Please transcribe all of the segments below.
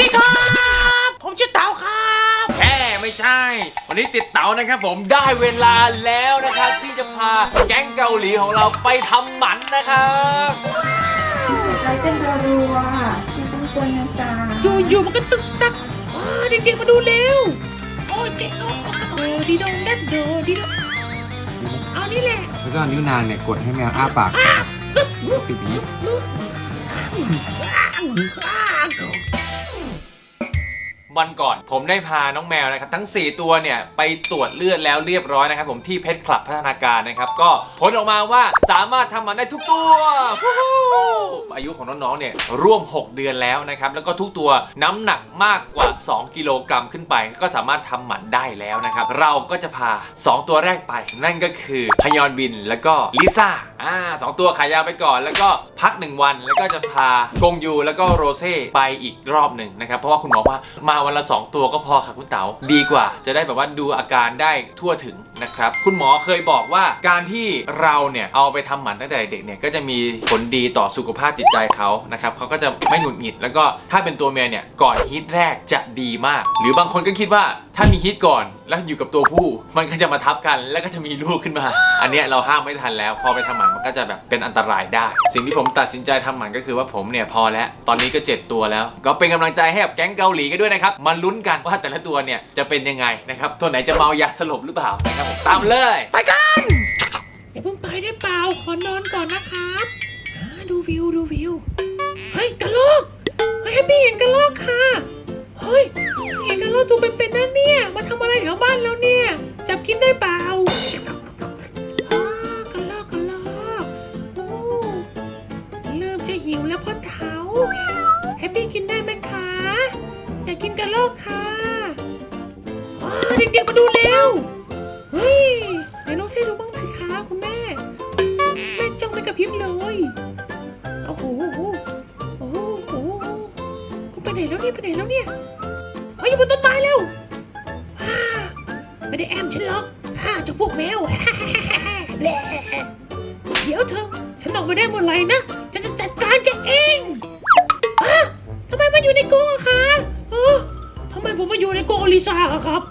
ดีครับ ผมชื่อเต๋าครับแค่ไม่ใช่ วันนี้ติดเต๋านะครับผมได้เวลาแล้วนะครับที่จะพาแก๊งเกาหลีของเราไปทำหมันนะครับใช้เป็นรัวๆไม่ต้องกลัวนะจ๊ะอยู่ๆมันก็ตึกตักอ่าเด็กๆมาดูเร็ว โอ้ยเจ๊โอ้โอ้ดีดงดัดโดดีดงเอานี่แหละ แล้วก็นิ้วนางเนี่ยกดให้แมวอ้าปากปิดอย่างนี้ วันก่อน ผมได้พาน้องแมวนะครับทั้ง 4 ตัวเนี่ยไปตรวจเลือดแล้วเรียบร้อยนะครับผมที่เพชรคลับพัฒนาการนะครับก็ผลออกมาว่าสามารถทำหมันได้ทุกตัวอายุของน้องๆเนี่ยร่วม 6 เดือนแล้วนะครับแล้วก็ทุกตัวน้ำหนักมากกว่า 2 กิโลกรัมขึ้นไป ก็สามารถทำหมันได้แล้วนะครับเราก็จะพา 2 ตัวแรกไป นั่นก็คือฮยอนบินแล้วก็ลิซ่า อ่าสองตัวขายาวไปก่อน แล้วก็พัก 1 วัน แล้วก็จะพากงยูแล้วก็โรเซ่ไปอีกรอบหนึ่งนะครับ เพราะว่าคุณหมอว่ามาวันละ 2 ตัวก็พอค่ะคุณเต๋าดีกว่า จะได้แบบว่าดูอาการได้ทั่วถึงนะครับ คุณหมอเคยบอกว่าการที่เราเนี่ยเอาไปทำหมันตั้งแต่เด็กเนี่ยก็จะมีผลดีต่อสุขภาพจิตใจเขานะครับเขาก็จะไม่หงุดหงิด แล้วก็ถ้าเป็นตัวเมียเนี่ยก่อนฮิตแรกจะดีมาก หรือบางคนก็คิดว่า ถ้ามีฮิตก่อนแล้วอยู่กับตัวผู้ มันก็จะมาทับกันแล้วก็จะมีลูกขึ้นมา อันเนี้ยเราห้ามไม่ทันแล้ว พอไปทำหมันมันก็จะแบบเป็นอันตรายได้ สิ่งที่ผมตัดสินใจทำหมันก็คือว่าผมเนี่ยพอแล้ว ตอนนี้ก็เจ็ดตัวแล้ว ก็เป็นกำลังใจให้กับแก๊งเกาหลีกันด้วยนะครับมาลุ้นกันว่าแต่ละตัวเนี่ยจะเป็นยังไงนะครับตัวไหนจะเมายาสลบหรือเปล่านะครับผมตามเลยไปกัน อย่าเพิ่งไปได้เปล่า ขอนอนก่อนนะครับอ่าดูวิว ดูวิว เฮ้ยกระโลกเฮ้ยให้พี่เห็นกระโลกค่ะเฮ้ยเห็นกระโลกตัวเป็นๆนั่นเนี่ย มาทำอะไรแถวบ้านแล้วเนี่ย จับกินได้เปล่าอ่ากระโลกกระโลกโอ้เริ่มจะหิวแล้วพ่อเท้าให้พี่กินได้ไหมคะอยากกินกระโลกค่ะอ่าเด็กๆมาดูเร็ว เฮ้ยไหนลองเช่ดูบ้างสิคะคุณแม่แม่จ้องไม่กระพริบเลยโอ้โหโอ้โหโอ้โหไปไหนแล้วเนี่ยไปไหนแล้วเนี่ย อยู่บนต้นไม้แล้วฮ่าไม่ได้แอมฉันหรอกฮ่าเจ้าพวกแมวแหละเดี๋ยวเธอ ฉันออกมาได้เมื่อไหร่นะ ฉันจะจัดการแกเองฮะทำไมมาอยู่ในกรงอะคะเออทำไมผมมาอยู่ในกรงอลิซาอะครับ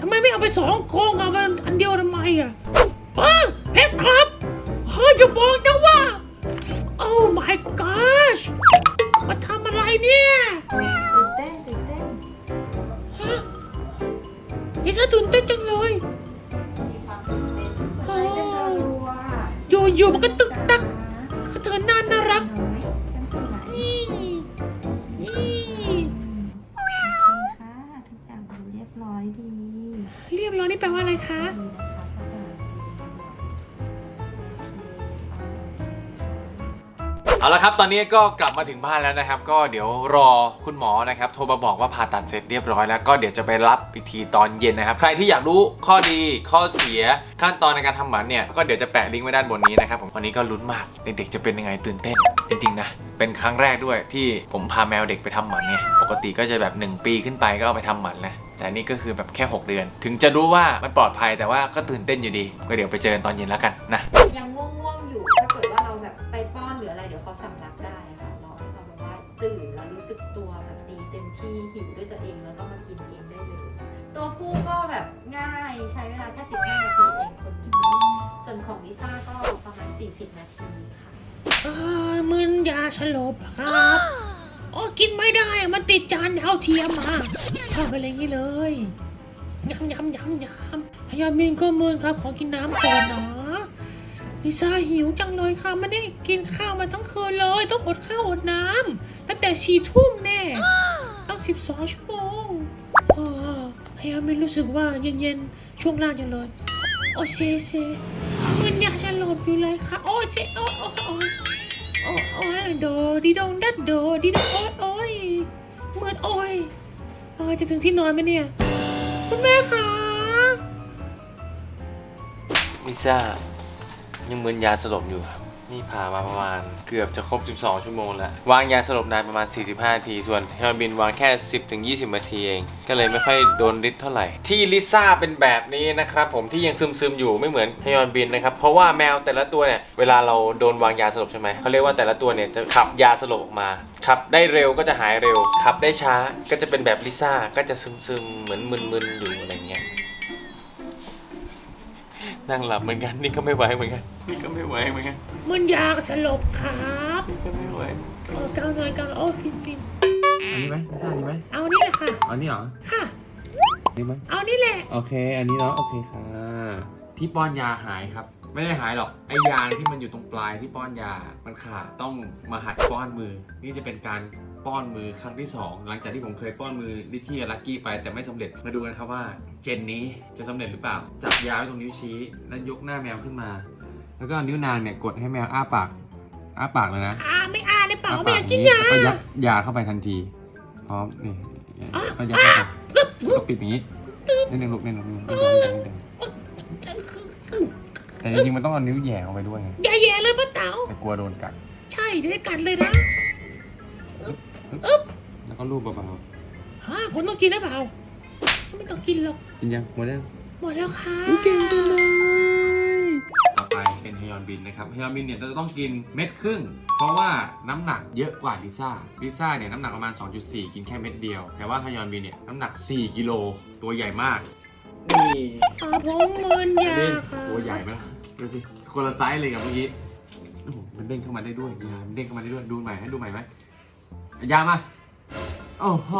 ทำไมไม่เอาไปสองโครงเอามาอันเดียวทำไมอะเออเพชรครับเฮ้ยอย่าบอกนะว่าโอ้ my gosh มาทำอะไรเนี่ย ตื่นเต้นจังเลยมีความตื่นเต้นใช้เป็นรัวๆอยู่อยู่มันก็ตึกตัก เอาละครับตอนนี้ก็กลับมาถึงบ้านแล้วนะครับ ก็เดี๋ยวรอคุณหมอนะครับ โทรมาบอกว่าผ่าตัดเสร็จเรียบร้อยแล้วก็เดี๋ยวจะไปรับพิธีตอนเย็นนะครับ ใครที่อยากรู้ข้อดีข้อเสียขั้นตอนในการทำหมันเนี่ยก็เดี๋ยวจะแปะลิงก์ไว้ด้านบนนี้นะครับผมวันนี้ก็ลุ้นมากเด็กๆจะเป็นยังไงตื่นเต้น จริงๆนะเป็นครั้งแรกด้วยที่ผมพาแมวเด็กไปทำหมันเนี่ยปกติก็จะแบบ 1 ปีขึ้นไปก็เอาไปทำหมันนะแต่นี่ก็คือแบบแค่ 6 เดือน ถึงจะรู้ว่ามันปลอดภัยแต่ว่าก็ตื่นเต้นอยู่ดี ก็เดี๋ยวไปเจอกันตอนเย็นแล้วกันนะ ยังง่วงๆ หิวด้วยตัวเองแล้วก็มากินเองได้เลย ตัวผู้ก็แบบง่ายใช้เวลาแค่15นาทีเองคนกินส่วนของลิซ่าก็ประมาณ 40 นาทีค่ะเออมึนยาสลบเหรอครับโอ้กินไม่ได้มันติดจานดาวเทียมมาเข้าไปเลยนี้เลยยำยำยำยำพยามินก็มึนครับขอกินน้ำก่อนนะลิซ่าหิวจังเลยค่ะไม่ได้กินข้าวมาทั้งคืนเลย ต้องอดข้าวอดน้ำตั้งแต่สี่ทุ่มแน่ ตั้งสิบสองชั่วโมงเออพยามินรู้สึกว่าเย็นๆ ช่วงล่างจังเลยโอ้เซเซมึนยาสลบอยู่เลยค่ะ โอ้เซโอ้โอ้โอ้โอ้โอ้ยโดดีดงดัดโดดีดงโอ้ยโอ้ยเหมืดโอ้ยโอ้ยจะถึงที่นอนไหมเนี่ยคุณแม่คะลิซ่ายังมึนยาสลบอยู่ครับ นี่ผ่ามาประมาณเกือบจะครบ 12 ชั่วโมงแล้ว วางยาสลบนานประมาณ 45 นาที ส่วนฮยอนบินวางแค่ 10-20 นาทีเอง ก็เลยไม่ค่อยโดนฤทธิ์เท่าไหร่ ที่ลิซ่าเป็นแบบนี้นะครับผมที่ยังซึมๆอยู่ไม่เหมือนฮยอนบินนะครับเพราะว่าแมวแต่ละตัวเนี่ยเวลาเราโดนวางยาสลบใช่ไหมเขาเรียกว่าแต่ละตัวเนี่ยจะขับยาสลบออกมาขับได้เร็วก็จะหายเร็วขับได้ช้าก็จะเป็นแบบลิซ่าก็จะซึมๆเหมือนมึนๆอยู่อะไรเงี้ยนั่งหลับเหมือนกันนี่ก็ไม่ไหวเหมือนกัน นี่ก็ไม่ไหวเหมือนกันมันอยากสลบครับนี่ก็ไม่ไหวเออกลางหน่อยกลางหน่อยโอ้ฟินฟินอันนี้ไหมไม่ใช่อันนี้ไหมเอานี่แหละค่ะ อันนี้เหรอค่ะ อันนี้ไหมเอานี่แหละ โอเค อันนี้เนาะโอเคค่ะ ที่ป้อนยาหายครับ ไม่ได้หายหรอกไอยางที่มันอยู่ตรงปลายที่ป้อนยา มันขาดต้องมาหัดป้อนมือ นี่จะเป็นการป้อนมือครั้งที่สองหลังจากที่ผมเคยป้อนมือลิชี่กับลักกี้ไปแต่ไม่สำเร็จมาดูกันครับว่า เจนนี้จะสำเร็จหรือเปล่า จับยาไว้ตรงนิ้วชี้ แล้วยกหน้าแมวขึ้นมา แล้วก็เอานิ้วนางเนี่ยกดให้แมวอ้าปาก อ้าปากเลยนะอ่าไม่อ่าในเปล่าอ้าไม่ปาอยากกินนี้ยาแล้วก็ยัดยาเข้าไปทันที พร้อมนี่อะ ก็ยัดเข้าไปกึบกึก็บปิดอย่างนี้นิดนึงลูกนิดนึงนิดนึงนิดนึงนิดนึงแต่จริงๆมันต้องเอานิ้วแหย่เข้าไปด้วยไงอย่าแย่เลยป้าเต๋าแต่กลัวโดนกัดใช่เดี๋ยวได้กัดเลยนะแล้วก็รูปเบาฮะผมต้องกินได้เปล่าไม่ต้องกินหรอกๆกินยังหมดยังหมดแล้วค่ะ เก่งจังเลยต่อไป เป็นฮยอนบินนะครับฮยอนบินเนี่ยจะต้องกินเม็ดครึ่ง เพราะว่าน้ำหนักเยอะกว่าลิซ่าลิซ่าเนี่ยน้ำหนักประมาณ 2.4 กินแค่เม็ดเดียว แต่ว่าฮยอนบินเนี่ยน้ำหนัก 4 กิโลตัวใหญ่มากนี่อ่าผมเมินยาเด้งค่ะตัวใหญ่ไหมล่ะดูสิคนละไซส์เลยกับเมื่อกี้โอ้โหมันเด้งเข้ามาได้ด้วยยามันเด้งเข้ามาได้ด้วยดูใหม่ให้ดูใหม่ไหมเอายามาโอ้โห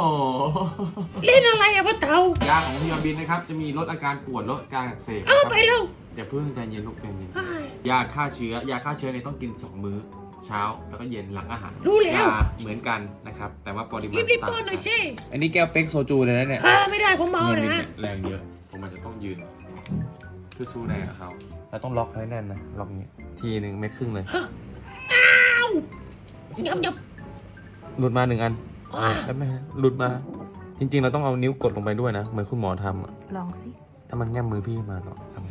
เล่นอะไรอะป้าเต๋ายาของพยาบินนะครับ จะมีลดอาการปวดลดอาการอักเสบเอานะครับไปแล้วอย่าเพิ่งใจเย็นลูกใจเย็นอ้า ยยาฆ่าเชื้อยาฆ่าเชื้อเนี่ยต้องกิน 2 มื้อ เช้าแล้วก็เย็นหลังอาหารรู้แล้ว ยาเหมือนกันนะครับ แต่ว่าปริมาณรีบๆต่างป้อนหน่อยกันสิอันนี้แก้วเป๊กโซจูเลยนะเนี่ยอ่าไม่ได้ผมเมาพยบินะเนี่ยแรงเยอะ ผมอาจจะต้องยืนเพื่อสู้แรงกับเขาเราต้องล็อกให้แน่นนะล็อกนี้ทีหนึ่งเม็ดครึ่งเลยฮะอ้าวยับยับหลุดมาหนึ่งอันอ่าแล้วไม่หลุดมา จริง ๆ เราต้องเอานิ้วกดลงไปด้วยนะเหมือนคุณหมอทำอะลองสิ ถ้ามันแง้มมือพี่มาหรอกทำไง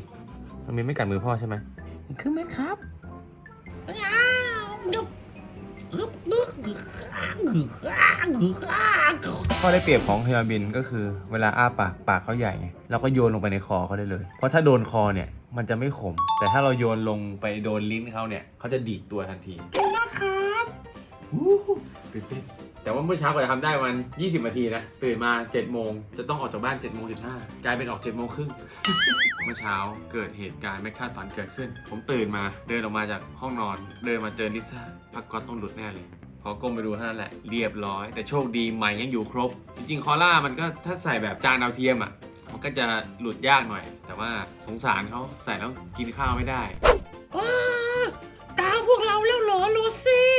มันมีไม่กัดมือพ่อใช่ไหม ครึ่งเม็ดครับอ้าวยับอึ๊บอึ๊บอึ๊บข้อได้เปรียบของฮยาบินก็คือ เวลาอ้าปากปากเขาใหญ่ไงเราก็โยนลงไปในคอเขาได้เลย เพราะถ้าโดนคอเนี่ยมันจะไม่ขม แต่ถ้าเราโยนลงไปโดนลิ้นเขาเนี่ยเขาจะดีดตัวทันทีเก่งมากครับตื่นเต้น แต่ว่าเมื่อเช้ากว่าจะทำได้มัน 20นาทีนะ ตื่นมา7โมงจะต้องออกจากบ้าน7โมง15กลายเป็นออก7โมงครึ่ง เมื่อเช้าเกิดเหตุการณ์ไม่คาดฝันเกิดขึ้น ผมตื่นมาเดินออกมาจากห้องนอน เดินมาเจอลิซ่าพักก๊อตต้องหลุดแน่เลยพอก้มไปดูเท่านั้นแหละ เรียบร้อย แต่โชคดีใหม่ยังอยู่ครบ จริงๆ คอล่ามันก็ถ้าใส่แบบจานดาวเทียมอะ มันก็จะหลุดยากหน่อย แต่ว่าสงสารเขาใส่แล้วกินข้าวไม่ได้ว้ตาพวกเราแล้วหรอลูซี่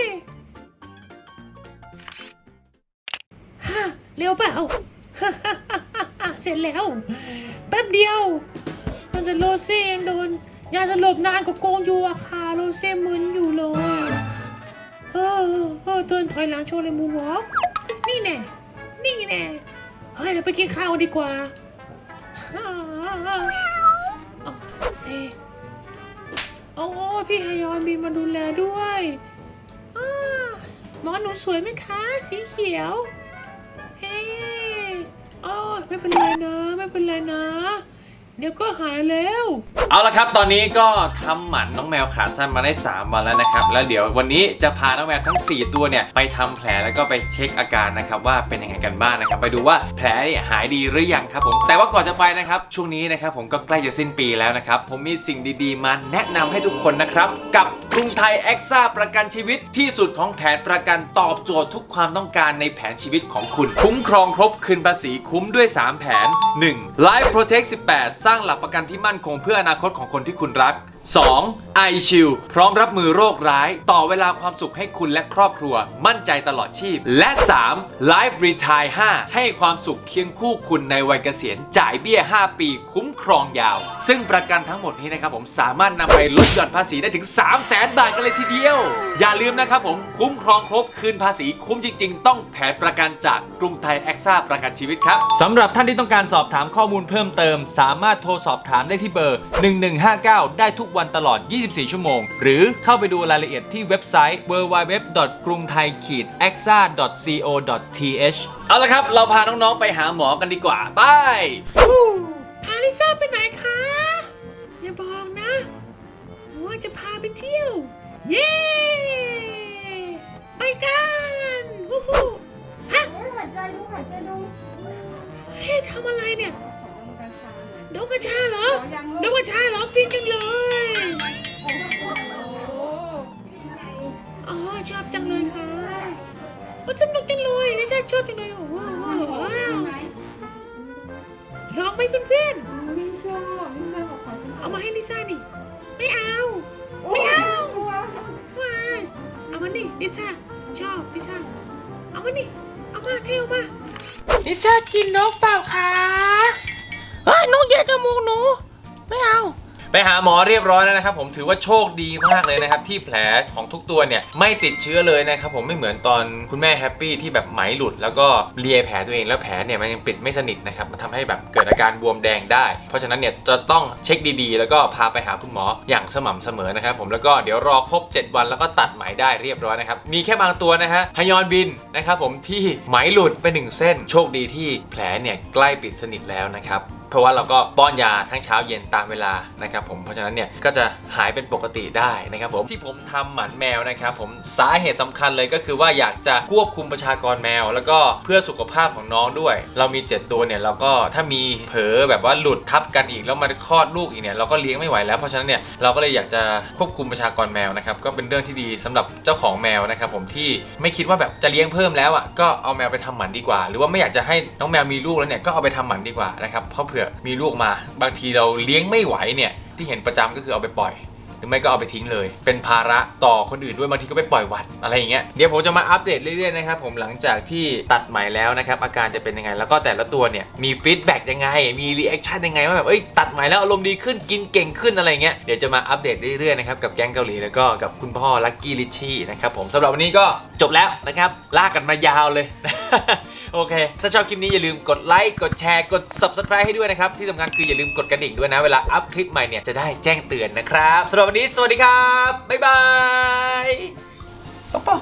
เร็วเปล่าเสร็จแล้ว แป๊บเดียว มันจะโรซี่ยังโดนยาสลบนานกว่าโกงอยู่อะค่ะโรซี่มึนอยู่เลยเออเออเดินถอยหลังโชว์เลยมูนวอล์กนี่แน่ นี่แน่เฮ้ยเดี๋ยวไปกินข้าวดีกว่าอ่าอ๋อเซโอ้พี่ฮยอนบินมาดูแลด้วยหมอหนูสวยไหมคะ สีเขียว อ๋อไม่เป็นไรนะ ไม่เป็นไรนะ เดี๋ยวก็หายแล้ว เอาละครับ ตอนนี้ก็ทำหมันน้องแมวขาสั้นมาได้ 3 วันแล้วนะครับ แล้วเดี๋ยววันนี้จะพาน้องแมวทั้ง 4 ตัวเนี่ยไปทำแผลแล้วก็ไปเช็คอาการนะครับว่าเป็นยังไงกันบ้างนะครับ ไปดูว่าแผลเนี่ยหายดีหรือยังครับผม แต่ว่าก่อนจะไปนะครับ ช่วงนี้นะครับผมก็ใกล้จะสิ้นปีแล้วนะครับ ผมมีสิ่งดีๆ มาแนะนำให้ทุกคนนะครับ กับกรุงไทยแอคซ่าประกันชีวิตที่สุดของแผนประกันตอบโจทย์ทุกความต้องการในแผนชีวิตของคุณ คุ้มครองครบคืนภาษีคุ้มด้วย 3 แผน 1. Life Protect 18 สร้างหลักประกันที่มั่นคงเพื่ออนาคตของคนที่คุณรัก 2. I s h i e l d พร้อมรับมือโรคร้าย ต่อเวลาความสุขให้คุณและครอบครัว มั่นใจตลอดชีพ และ 3. Life Retire 5 ให้ความสุขเคียงคู่คุณในวัยเกษียณจ่ายเบี้ย 5 ปีคุ้มครองยาว ซึ่งประกันทั้งหมดนี้นะครับผมสามารถนำไปลดหย่อนภาษีได้ถึง 3 0 0แสนบาทกันเลยทีเดียว อย่าลืมนะครับผมคุ้มครองครบคืนภาษีคุ้มจริง ๆ ต้องแผนประกันจากกรุงไทยแอคซ่าประกันชีวิตครับสำหรับท่านที่ต้องการสอบถามข้อมูลเพิ่มเติม สามารถโทรสอบถามได้ที่เบอร์ 1159 ได้ทุกวันตลอด24 ชั่วโมง หรือเข้าไปดูรายละเอียดที่เว็บไซต์ www.grungthai-exa.co.th เอาละครับ เราพาน้องๆไปหาหมอกันดีกว่าไปพาลิซ่าไปไหนคะ อย่าบอกนะ ว่าจะพาไปเที่ยว เย้ ไปกันวู้ฮู้ฮะหายใจดูหายใจดูเฮ้ยทำอะไรเนี่ย ของกันค่ะชาเหรอยังดกกัญชาเหรอฟินจังเลยโอ้โหอ๋อชอบจังเลยค่ะว่าสนุกจังเลยลิซ่าชอบจังเลยโอ้โหว้าวลองไหมเพื่อนไม่ชอบไม่ชอบของเขาๆเอามาให้ลิซ่านี่ไม่เอา ไม่เอา ว้ายเอามานี่ลิซ่าชอบลิซ่าเอามานี่เอามาเทเอามาลิซ่ากินนกเปล่าคะ ไปหาหมอเรียบร้อยแล้วนะครับ ผมถือว่าโชคดีมากเลยนะครับ ที่แผลของทุกตัวเนี่ยไม่ติดเชื้อเลยนะครับผมไม่เหมือนตอนคุณแม่แฮปปี้ที่แบบไหมหลุด แล้วก็เลียแผลตัวเองแล้วแผลเนี่ยมันยังปิดไม่สนิทนะครับมันทำให้แบบเกิดอาการบวมแดงได้ เพราะฉะนั้นเนี่ยจะต้องเช็คดีๆ แล้วก็พาไปหาคุณหมออย่างสม่ำเสมอนะครับผมแล้วก็เดี๋ยวรอครบ 7 วันแล้วก็ตัดไหมได้เรียบร้อยนะครับมีแค่บางตัวนะฮะฮยอนบินนะครับผมที่ไหมหลุดไปหนึ่งเส้น โชคดีที่แผลเนี่ยใกล้ปิดสนิทแล้วนะครับ เพราะว่าเราก็ป้อนยาทั้งเช้าเย็นตามเวลานะครับผมเพราะฉะนั้นเนี่ยก็จะหายเป็นปกติได้นะครับผมที่ผมทำหมันแมวนะครับผมสาเหตุสำคัญเลยก็คือว่าอยากจะควบคุมประชากรแมว แล้วก็เพื่อสุขภาพของน้องด้วย เรามี 7 ตัวเนี่ยเราก็ถ้ามีเผลอแบบว่าหลุดทับกันอีกแล้วมาคลอดลูกอีกเนี่ยเราก็เลี้ยงไม่ไหวแล้วเพราะฉะนั้นเนี่ยเราก็เลยอยากจะควบคุมประชากรแมวนะครับก็เป็นเรื่องที่ดีสำหรับเจ้าของแมวนะครับผมที่ไม่คิดว่าแบบจะเลี้ยงเพิ่มแล้วอะก็เอาแมวไปทำหมันดีกว่า หรือว่าไม่อยากจะให้น้องแมวมีลูกแล้วเนี่ยก็เอาไปทำหมันดีกว่านะครับเพราะเผื่อมีลูกมา บางทีเราเลี้ยงไม่ไหวเนี่ยที่เห็นประจำก็คือเอาไปปล่อยหรือไม่ก็เอาไปทิ้งเลย เป็นภาระต่อคนอื่นด้วยบางทีก็ไปปล่อยวัดอะไรอย่างเงี้ย เดี๋ยวผมจะมาอัปเดตเรื่อยๆนะครับผมหลังจากที่ตัดไหมแล้วนะครับอาการจะเป็นยังไง แล้วก็แต่ละตัวเนี่ยมีฟีดแบ็กยังไง มีรีแอคชั่นยังไงว่าแบบเอ้ยตัดไหมแล้วอารมณ์ดีขึ้นกินเก่งขึ้นอะไรเงี้ย เดี๋ยวจะมาอัปเดตเรื่อยๆนะครับกับแก๊งเกาหลีแล้วก็กับคุณพ่อลักกี้ลิชชี่นะครับผมสำหรับวันนี้ก็จบแล้วนะครับลากกันมายาวเลย โอเค ถ้าชอบคลิปนี้อย่าลืมกดไลค์กดแชร์กด subscribe ให้ด้วยนะครับ ที่สำคัญคืออย่าลืมกดกระดิ่งด้วยนะ เวลาอัพคลิปใหม่เนี่ยจะได้แจ้งเตือนนะครับสำหรับวันนี้สวัสดีครับบ๊ายบายป๊